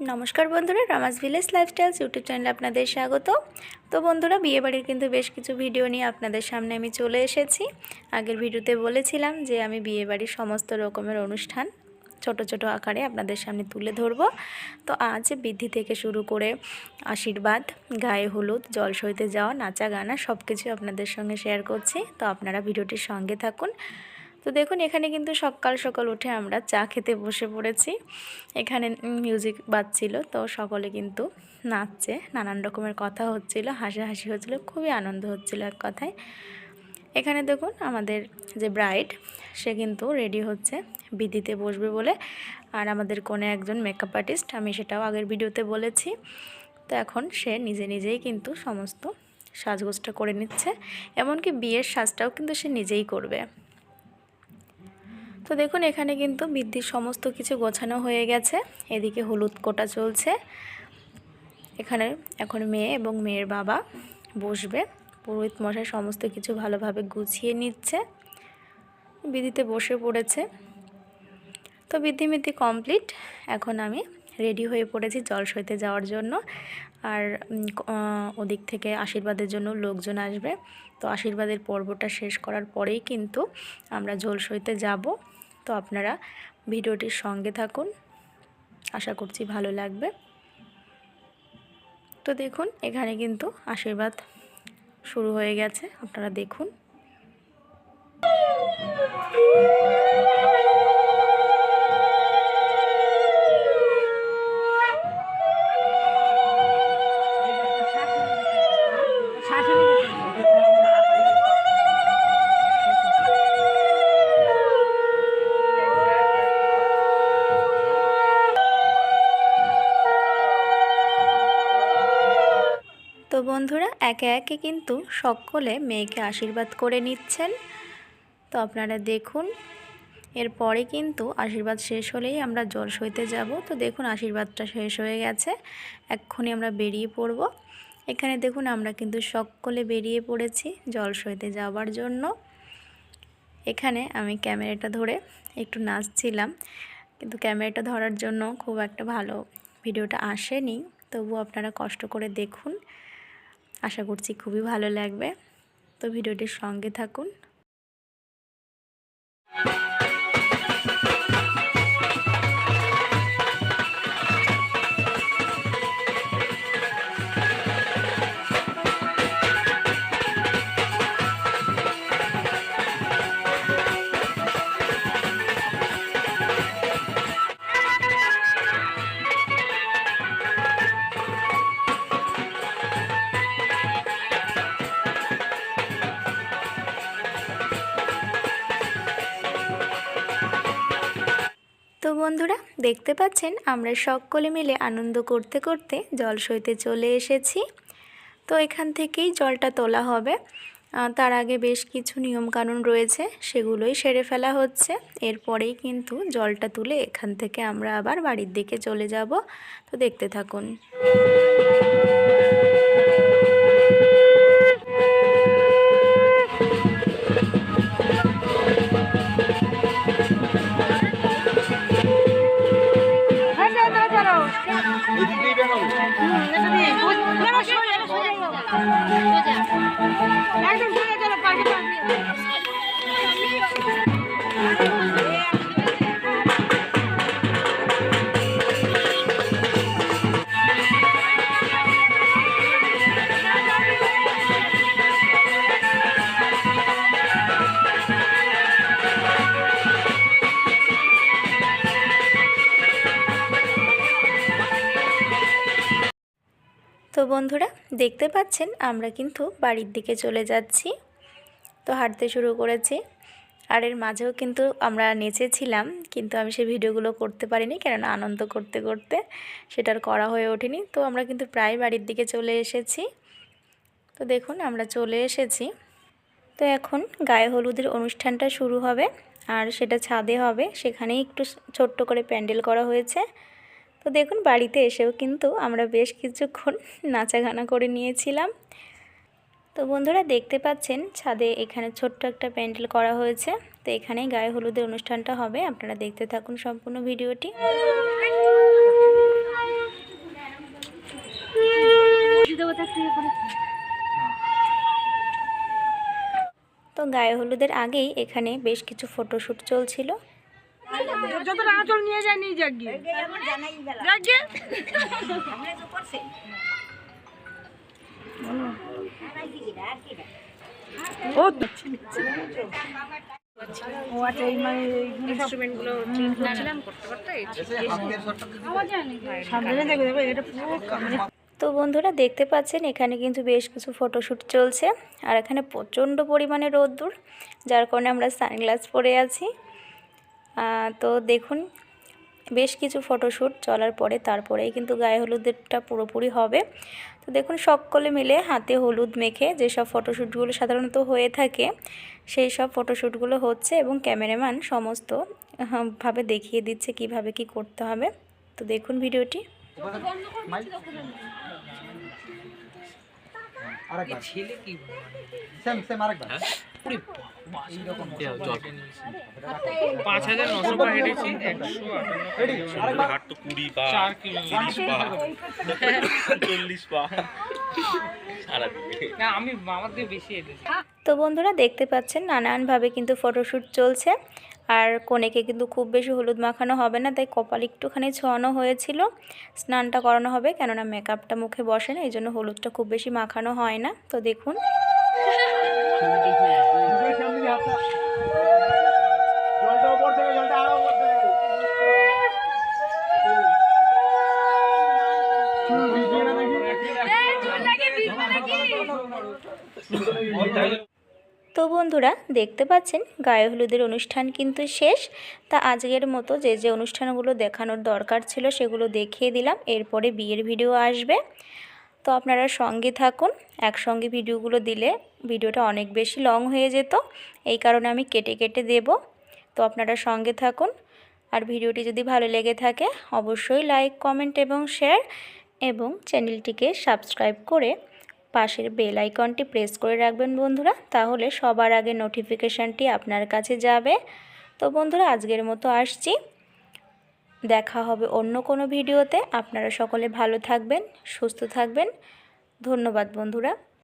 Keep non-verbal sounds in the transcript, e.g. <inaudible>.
নমস্কার বন্ধুরা রামাজ village lifestyles YouTube চ্যানেলে আপনাদের স্বাগত। তো বন্ধুরা, বিয়েবাড়ির কিন্তু বেশ কিছু ভিডিও নিয়ে আপনাদের সামনে আমি চলে এসেছি। আগের ভিডিওতে বলেছিলাম যে আমি বিয়েবাড়ির সমস্ত রকমের অনুষ্ঠান ছোট ছোট আকারে আপনাদের সামনে তুলে ধরবো। তো আজ বৃদ্ধি থেকে শুরু করে আশীর্বাদ, গায়ে হলুদ, জল সইতে যাওয়া নাচা গানা সব কিছু আপনাদের সঙ্গে শেয়ার করছি। তো আপনারা ভিডিওটির সঙ্গে থাকুন। তো দেখুন, এখানে কিন্তু সকাল সকাল উঠে আমরা চা খেতে বসে পড়েছি। এখানে মিউজিক বাজছিল, তো সকলে কিন্তু নাচছে। নানান রকমের কথা হচ্ছিল, হাসাহাসি হচ্ছিল, খুবই আনন্দ হচ্ছিল এক কথায়। এখানে দেখুন, আমাদের যে ব্রাইড সে কিন্তু রেডি হচ্ছে বিদিতে বসবে বলে। আর আমাদের কোনে একজন মেকআপ আর্টিস্ট আমি সেটাও আগের ভিডিওতে বলেছি। তো এখন সে নিজে নিজেই কিন্তু সমস্ত সাজগোজটা করে নিচ্ছে। এমনকি বিয়ের সাজটাও কিন্তু সে নিজেই করবে। তো দেখুন, এখানে কিন্তু বৃদ্ধির সমস্ত কিছু গোছানো হয়ে গেছে। এদিকে হলুদ কোটা চলছে। এখানে এখন মেয়ে এবং মেয়ের বাবা বসবে। পুরোহিত মশাই সমস্ত কিছু ভালোভাবে গুছিয়ে নিচ্ছে। বিধিতে বসে পড়েছে। তো বিধিমিতি কমপ্লিট। এখন আমি রেডি হয়ে পড়েছি জল সইতে যাওয়ার জন্য। আর ওদিক থেকে আশীর্বাদের জন্য লোকজন আসবে। তো আশীর্বাদের পর্বটা শেষ করার পরেই কিন্তু আমরা জল সইতে যাব। তো আপনারা ভিডিওটির সঙ্গে থাকুন। আশা করছি ভালো লাগবে। তো দেখুন, এখানে কিন্তু আশীর্বাদ শুরু হয়ে গেছে। আপনারা দেখুন। বন্ধুরা একে একে কিন্তু সকলে মেয়েকে আশীর্বাদ করে নিচ্ছেন। তো আপনারা দেখুন, এরপরে কিন্তু আশীর্বাদ শেষ হলেই আমরা জল সইতে যাব। তো দেখুন, আশীর্বাদটা শেষ হয়ে গেছে। এক্ষুনি আমরা বেরিয়ে পড়ব। এখানে দেখুন, আমরা কিন্তু সকলে বেরিয়ে পড়েছি জল সইতে যাওয়ার জন্য। এখানে আমি ক্যামেরাটা ধরে একটু নাচছিলাম, কিন্তু ক্যামেরাটা ধরার জন্য খুব একটা ভালো ভিডিওটা আসেনি। তবু আপনারা কষ্ট করে দেখুন। আশা করছি খুবই ভালো লাগবে। তো ভিডিওটির সঙ্গে থাকুন। বন্ধুরা, দেখতে পাচ্ছেন আমরা সকলে মিলে আনন্দ করতে করতে জল সইতে চলে এসেছি। তো এখান থেকেই জলটা তোলা হবে। তার আগে বেশ কিছু নিয়মকানুন রয়েছে, সেগুলোই সেরে ফেলা হচ্ছে। এরপরেই কিন্তু জলটা তুলে এখান থেকে আমরা আবার বাড়ির দিকে চলে যাব। তো দেখতে থাকুন। তো বন্ধুরা, দেখতে পাচ্ছেন, আমরা কিন্তু বাড়ির দিকে চলে যাচ্ছি। তো হাঁটতে শুরু করেছি। আর এর মাঝেও কিন্তু আমরা নেচেছিলাম, কিন্তু আমি সেই ভিডিওগুলো করতে পারিনি, কেননা আনন্দ করতে করতে সেটার করা হয়ে ওঠেনি। তো আমরা কিন্তু প্রায় বাড়ির দিকে চলে এসেছি। তো দেখুন, আমরা চলে এসেছি। তো এখন গায়ে হলুদের অনুষ্ঠানটা শুরু হবে, আর সেটা ছাদে হবে। সেখানেই একটু ছোট্ট করে প্যান্ডেল করা হয়েছে। তো দেখুন, বাড়িতে এসেও কিন্তু আমরা বেশ কিছুক্ষণ <laughs> নাচাগানা করে নিয়েছিলাম। তো বন্ধুরা, দেখতে পাচ্ছেন, ছাদে এখানে ছোট্ট একটা প্যান্ডেল করা হয়েছে। তো এখানেই গায়ে হলুদের অনুষ্ঠানটা হবে। আপনারা দেখতে থাকুন সম্পূর্ণ ভিডিওটি। তো গায়ে হলুদের আগেই এখানে বেশ কিছু ফটোশ্যুট চলছিল। যত আঁচল নিয়ে যায় নিয়ে যাক গিয়ে। যাক গিয়ে। ও ও আচ্ছা এই মানে ইনস্ট্রুমেন্টগুলো ক্লিন করতে করতে সামনে দেখো দেখো এটা পুরো তো বন্ধুরা দেখতে পাচ্ছেন এখানে কিন্তু বেশ কিছু ফটোশ্যুট চলছে। আর এখানে প্রচণ্ড পরিমাণে রোদ্দুর যার কারণে আমরা সানগ্লাস পরে আছি। তো দেখুন, বেশ কিছু ফটোশ্যুট চলার পরে তারপরেই কিন্তু গায়ে হলুদেরটা পুরোপুরি হবে। তো দেখুন, সকলে মিলে হাতে হলুদ মেখে যেসব ফটোশ্যুটগুলো সাধারণত হয়ে থাকে, সেই সব ফটোশ্যুটগুলো হচ্ছে এবং ক্যামেরাম্যান সমস্ত ভাবে দেখিয়ে দিচ্ছে কীভাবে কি করতে হবে। তো দেখুন ভিডিওটি। আরেকবার। ছেলে কি সেম সেম আরেকবার। পাঁচ হাজার নশো পা হেঁটেছি একশো রেডি তো কুড়ি পা চার কিলো। পা <laughs> চল্লিশ পা না আমি আমার থেকে বেশি হেঁটেছি তো বন্ধুরা দেখতে পাচ্ছেন নানানভাবে কিন্তু ফটোশ্যুট চলছে। আর কনেকে কিন্তু খুব বেশি হলুদ মাখানো হবে না, তাই কপাল একটুখানি ছোঁয়ানো হয়েছিল। স্নানটা করানো হবে, কেননা মেকআপটা মুখে বসে না, এই জন্য হলুদটা খুব বেশি মাখানো হয় না। তো দেখুন দুটোই সামনে দিয়ে হাতটা জলটা উপর থেকে জলটা আরও উপর থেকে চুল ভিজিয়ে না নাকি তো বন্ধুরা, দেখতে পাচ্ছেন, গায়ে হলুদের অনুষ্ঠান কিন্তু শেষ। তা আজকের মতো যে যে অনুষ্ঠানগুলো দেখানোর দরকার ছিল সেগুলো দেখিয়ে দিলাম, এরপরে বিয়ের ভিডিও আসবে। তো আপনারা সঙ্গে থাকুন, একসঙ্গে ভিডিওগুলো দিলে ভিডিওটা অনেক বেশি লং হয়ে যেত, এই কারণে আমি কেটে কেটে দেব। তো আপনারা সঙ্গে থাকুন, আর ভিডিওটি যদি ভালো লেগে থাকে, অবশ্যই লাইক, কমেন্ট এবং শেয়ার, এবং চ্যানেলটিকে সাবস্ক্রাইব করে পাশের বেল আইকনটি প্রেস করে রাখবেন বন্ধুরা, তাহলে সবার আগে নোটিফিকেশানটি আপনার কাছে যাবে। তো বন্ধুরা, আজকের মতো আসছি। দেখা হবে অন্য কোনো ভিডিওতে। আপনারা সকলে ভালো থাকবেন, সুস্থ থাকবেন। ধন্যবাদ বন্ধুরা।